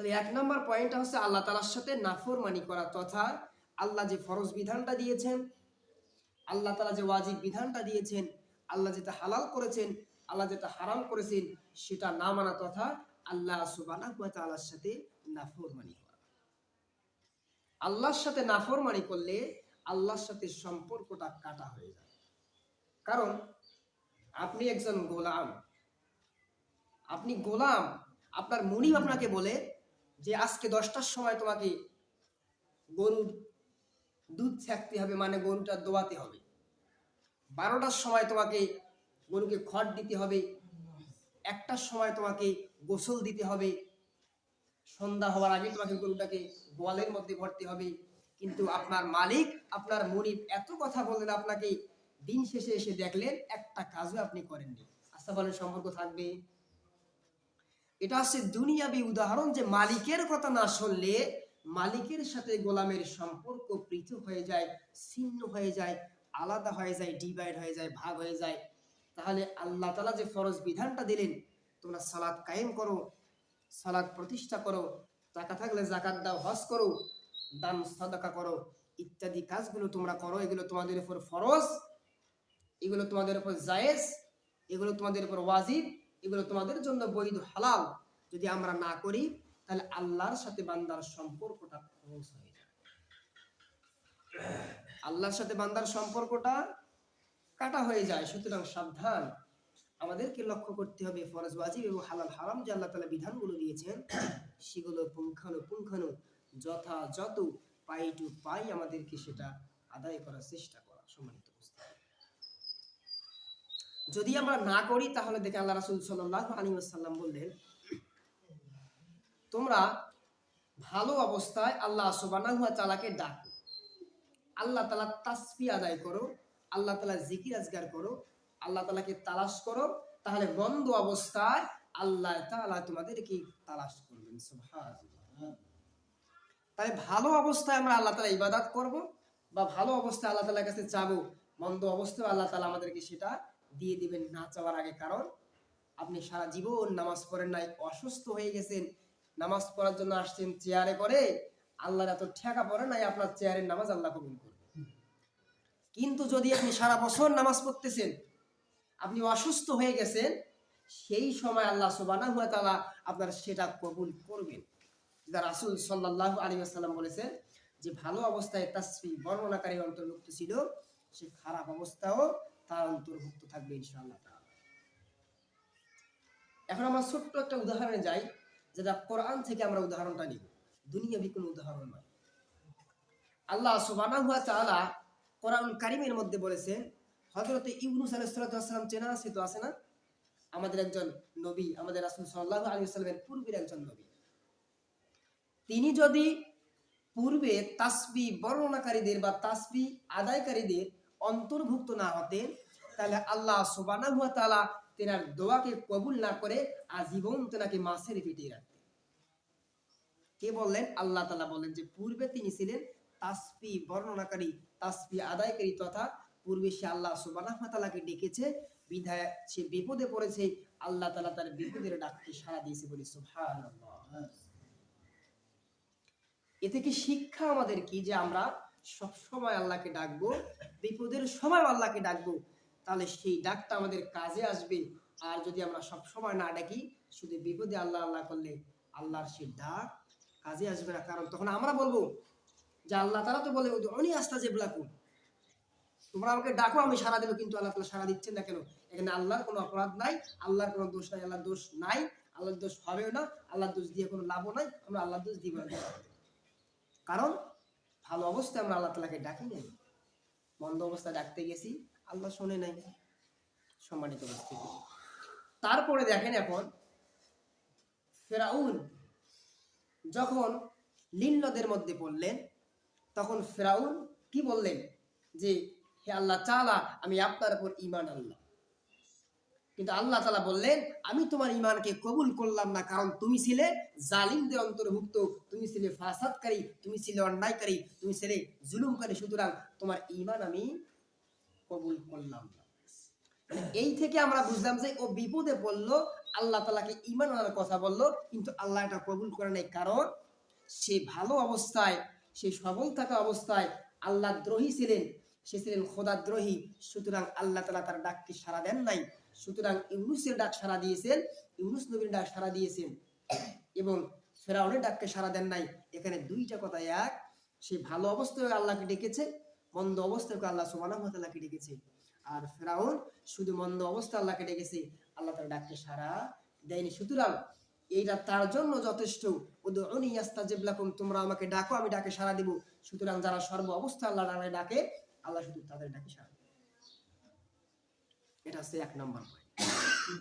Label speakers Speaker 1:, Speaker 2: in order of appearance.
Speaker 1: তাহলে এক নম্বর পয়েন্টটা হচ্ছে আল্লাহ তালার সাথে নাফরমানি করা তথা আল্লাহ যে ফরজ বিধানটা দিয়েছেন, আল্লাহ তালা যে ওয়াজিব বিধানটা দিয়েছেন, আল্লাহ যেটা হালাল করেছেন, আল্লাহ যেটা হারাম করেছেন, সেটা না মানা তথা আল্লাহ সুবানাহ ওয়া তাআলার সাথে নাফরমানি করা। আল্লাহর সাথে নাফরমানি করলে আল্লাহর সাথে সম্পর্কটা কাটা হয়ে যায়। কারণ আপনি একজন গোলাম, আপনি গোলাম, আপনার মুনিব আপনাকে বলে যে আজকে দশটার সময় তোমাকে গরুর দুধ ছাকতে হবে মানে গরুটা দোয়াতে হবে। বারোটার সময় তোমাকে গরুকে খড় দিতে হবে। একটার সময় তোমাকে গোসল দিতে হবে। সন্ধ্যা হওয়ার আগে তোমাকে গরুটাকে গোয়ালের মধ্যে ভরতে হবে। কিন্তু আপনার মালিক, আপনার মনিব এত কথা বললেন, আপনাকে দিন শেষে এসে দেখলেন, একটা কাজও আপনি করেননি। আচ্ছা বলেন সম্পর্ক থাকবে। এটা হচ্ছে দুনিয়াবি উদাহরণ যে মালিকের কথা না শুনলে মালিকের সাথে গোলামের সম্পর্ক পৃথক হয়ে যায়, ছিন্ন হয়ে যায়, আলাদা হয়ে যায় ডিভাইড হয়ে যায়, ভাগ হয়ে যায়। তাহলে আল্লাহ তালা যে ফরজ বিধানটা দিলেন, তোমরা সালাদ কায়েম করো সালাদ প্রতিষ্ঠা করো টাকা থাকলে জাকাত দাও, হজ করো, দান সদাকা করো, ইত্যাদি কাজগুলো তোমরা করো, এগুলো তোমাদের উপর ফরজ, এগুলো তোমাদের উপর জায়েজ, এগুলো তোমাদের উপর ওয়াজিব। এগুলো তোমাদের জন্য বৈধ, হালাল যদি আমরা না করি, তাহলে আল্লাহর সাথে বান্দার সম্পর্কটা খরচ হয়ে যায় আল্লাহর সাথে বান্দার সম্পর্কটা কাটা হয়ে যায়, সুতরাং সাবধান আমাদেরকে লক্ষ্য করতে হবে ফরজ, ওয়াজিব এবং হালাল, হারাম যে আল্লাহ তালা বিধানগুলো দিয়েছেন, সেগুলো পুঙ্খানু পুঙ্খানু, যথাযথ, পাই টু পাই আমাদেরকে সেটা আদায় করার চেষ্টা করা, সম্মানিত। যদি আমরা না করি, তাহলে দেখে আল্লাহ রাসুল সাল্লাহ আলী সাল্লাম বললেন, তোমরা ভালো অবস্থায় আল্লাহ সুবানাহুয়া তালাকে ডাকো আল্লাহ তালা তাসবি আদায় করো, আল্লাহ তালা জিকির আজগার করো, আল্লাহ তালাকে তালাশ করো, তাহলে বন্ধ অবস্থায় আল্লাহ তালা তোমাদেরকে তালাশ করবেন। তাহলে ভালো অবস্থায় আমরা আল্লাহ তালা ইবাদাত করব বা ভালো অবস্থায় আল্লাহ তালার কাছে চাবো মন্দ অবস্থায় আল্লাহ তালা আমাদেরকে সেটা দিয়ে দিবেন না চাওয়ার আগে। কারণ আপনি সারা জীবন নামাজ পড়েন নাই, অসুস্থ হয়ে গেছেন, নামাজ পড়ার জন্য আসছেন চেয়ারে করে, আল্লাহর এত ঠেকা পড়ে নাই, আপনার চেয়ারের নামাজ আল্লাহ কবুল করবে। কিন্তু যদি আপনি সারা বছর নামাজ পড়তেছেন, আপনি অসুস্থ হয়ে গেছেন, সেই সময় আল্লাহ সুবানা হুয়া তালা আপনার সেটা কবুল করবেন। যেটা রাসুল সাল্লাহ আলী আসসালাম বলেছেন যে, ভালো অবস্থায় তাসফি বর্ণনাকারী অন্তর্ভুক্ত ছিল, সে খারাপ অবস্থাও তার অন্তর্ভুক্ত থাকবে ইনশাআল্লাহ। এখন আমরা ছোট্ট একটা উদাহরণে যাই, যেটা কোরআন থেকে আমরা উদাহরণটা নিব। দুনিয়াবি কোনো উদাহরণ নয়। আল্লাহ সুবহানাহু ওয়া তাআলা কোরআন কারিমের মধ্যে বলেছেন হযরত ইউনূস আলাইহিস সালাম চেনা আছে তো আছে না? আমাদের একজন নবী, আমাদের রাসূল সাল্লাল্লাহু আলাইহি ওয়াসাল্লামের পূর্বের একজন নবী। তিনি যদি পূর্বে তাসবি বর্ণনাকারীদের বা তাসবি আদায়কারীদের অন্তর্ভুক্ত না হতেন তাহলে আল্লাহ সুবহানাহু ওয়া তাআলা তেনার দোয়াকে কবুল না করে আজীবন তেনাকে মাছের পেটে রাখতেন। কে বললেন? আল্লাহ তাআলা বলেন যে, পূর্বে তিনি ছিলেন তাসবি বর্ণনাকারী, তাসবি আদায়কারী তথা পূর্বে সে আল্লাহ সুবহানাহু ওয়া তাআলাকে ডেকেছে, বিধায় সে বিপদে পড়েছে, আল্লাহ তালা তার বিপদের ডাককে সাড়া দিয়েছে বলে সুবহানাল্লাহ। এ থেকে শিক্ষা আমাদের কি যে আমরা সব সময় আল্লাহকে ডাকবো, বিপদের সময় আল্লাহকে ডাকবো, তাহলে সেই ডাকটা আমাদের কাজে আসবে। আর যদি আমরা সব সময় না ডাকি, শুধু বিপদে আল্লাহ আল্লাহ করলে আল্লাহর সেই ডাক কাজে আসবে না। কারণ তখন আমরা বলব যে আল্লাহ তারা তো বলে অনি আস্তা যে ব্লাকুন তোমরা আমাকে ডাকো, আমি সারা দেবো, কিন্তু আল্লাহ তালা সারা দিচ্ছেন না কেন? এখানে আল্লাহর কোনো অপরাধ নাই, আল্লাহর কোনো দোষ নাই, আল্লাহর দোষ নাই, আল্লাহর দোষ হবেও না, আল্লাহর দোষ দিয়ে কোনো লাভও নাই, আমরা আল্লাহর দোষ দিব কারণ ভালো অবস্থায় আমরা আল্লাহ তালাকে ডাকি নাই। মন্দ অবস্থায় ডাকতে গেছি, আল্লাহ শোনে নাই। সম্মানিত উপস্থিতি। তারপরে দেখেন এখন, ফেরাউন যখন নীল নদের মধ্যে পড়লেন, তখন ফেরাউন কি বললেন? যে, হে আল্লাহ, চালা, আমি আপনার উপর ইমান আল্লাহ কিন্তু আল্লাহ তালা বললেন, আমি তোমার ইমানকে কবুল করলাম না, কারণ তুমি ছিলে জালিমদের অন্তর্ভুক্ত। তুমি ছিলে ফাসাদকারী, তুমি ছিলে অন্যায়কারী, তুমি ছিলে জুলুমকারী, সুতরাং তোমার ইমান আমি কবুল করলাম না। এই থেকে আমরা বুঝলাম যে ও বিপদে পড়ল, আল্লাহ তালাকে ইমান আনার কথা বলল, কিন্তু আল্লাহ এটা কবুল করে নাই কারণ সে ভালো অবস্থায়, সে সবল থাকা অবস্থায় আল্লাহ দ্রোহী ছিলেন, সে ছিলেন খোদাদ্রোহী, সুতরাং আল্লাহ তালা তার ডাককে সাড়া দেন নাই। সুতরাং ইউনুসের ডাক সাড়া দিয়েছেন, ইউনুস নবীর ডাক সাড়া দিয়েছেন। এবং ফেরাউনের ডাককে সাড়া দেন নাই। এখানে দুইটা কথা এক, সে ভালো অবস্থায় আল্লাহকে ডেকেছে, মন্দ অবস্থায় আল্লাহ তাআলাকে ডেকেছে। আর ফেরাউন শুধু মন্দ অবস্থায় আল্লাহকে ডেকেছে, আল্লাহ তার ডাককে সারা দেয়নি। সুতরাং এইটা তার জন্য যথেষ্ট। তোমরা আমাকে ডাকো, আমি ডাকে সাড়া দিব। সুতরাং যারা সর্ব অবস্থায় আল্লাহ ডাকে, আল্লাহ শুধু তাদের ডাকে দেবে। এটা হচ্ছে এক নম্বর পয়েন্ট